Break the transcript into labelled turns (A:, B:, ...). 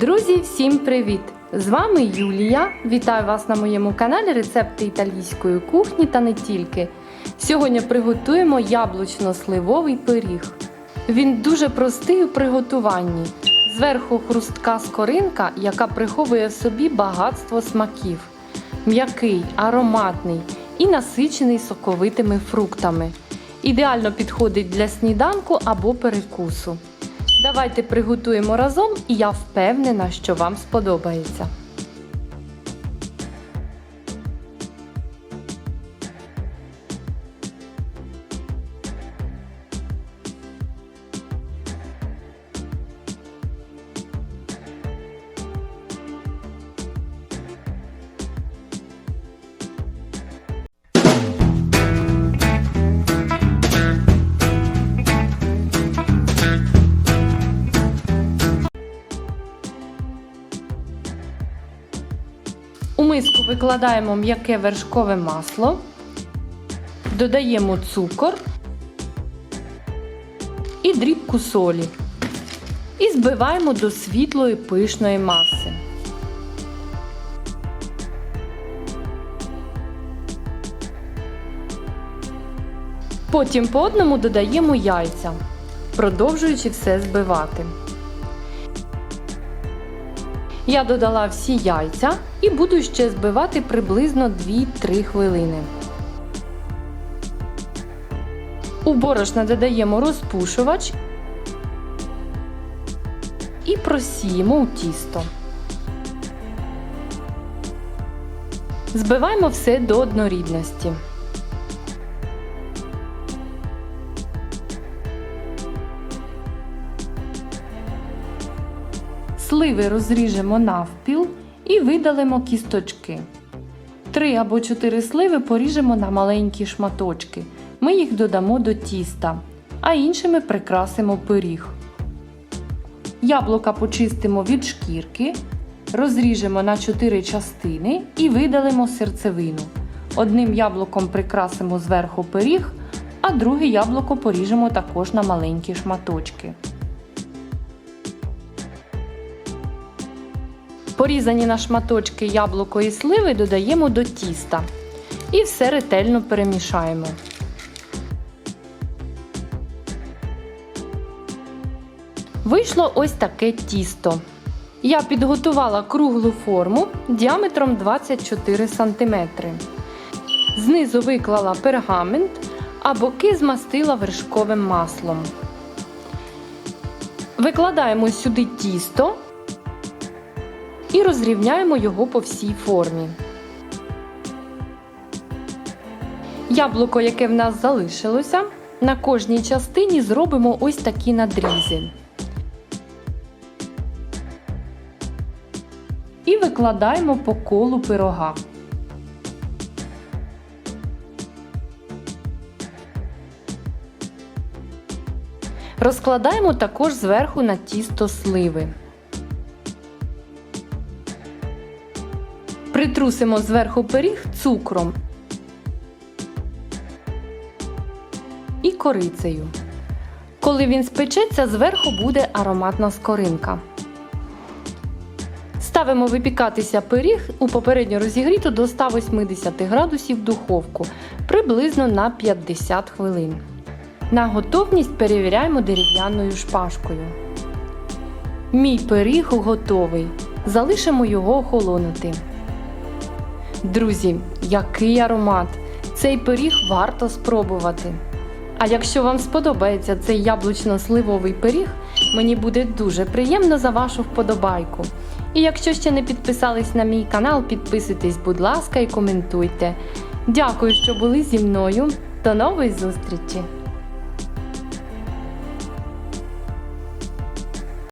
A: Друзі, всім привіт! З вами Юлія. Вітаю вас на моєму каналі Рецепти італійської кухні та не тільки. Сьогодні приготуємо яблучно-сливовий пиріг. Він дуже простий у приготуванні. Зверху хрустка скоринка, яка приховує в собі багатство смаків. М'який, ароматний і насичений соковитими фруктами. Ідеально підходить для сніданку або перекусу. Давайте приготуємо разом, і я впевнена, що вам сподобається. Миску викладаємо м'яке вершкове масло, додаємо цукор і дрібку солі. І збиваємо до світлої пишної маси. Потім по одному додаємо яйця, продовжуючи все збивати. Я додала всі яйця і буду ще збивати приблизно 2-3 хвилини. У борошна додаємо розпушувач і просіємо у тісто. Збиваємо все до однорідності. Сливи розріжемо навпіл і видалимо кісточки. Три або чотири сливи поріжемо на маленькі шматочки. Ми їх додамо до тіста, а іншими прикрасимо пиріг. Яблука почистимо від шкірки, розріжемо на 4 частини і видалимо серцевину. Одним яблуком прикрасимо зверху пиріг, а друге яблуко поріжемо також на маленькі шматочки. Порізані на шматочки яблуко і сливи додаємо до тіста і все ретельно перемішаємо. Вийшло ось таке тісто. Я підготувала круглу форму діаметром 24 см. Знизу виклала пергамент, а боки змастила вершковим маслом. Викладаємо сюди тісто і розрівняємо його по всій формі. Яблуко, яке в нас залишилося, на кожній частині зробимо ось такі надрізи. І викладаємо по колу пирога. Розкладаємо також зверху на тісто сливи. Притрусимо зверху пиріг цукром і корицею. Коли він спечеться, зверху буде ароматна скоринка. Ставимо випікатися пиріг у попередньо розігріту до 180 градусів духовку приблизно на 50 хвилин. На готовність перевіряємо дерев'яною шпажкою. Мій пиріг готовий. Залишимо його охолонути. Друзі, який аромат! Цей пиріг варто спробувати. А якщо вам сподобається цей яблучно-сливовий пиріг, мені буде дуже приємно за вашу вподобайку. І якщо ще не підписались на мій канал, підписуйтесь, будь ласка, і коментуйте. Дякую, що були зі мною. До нової зустрічі!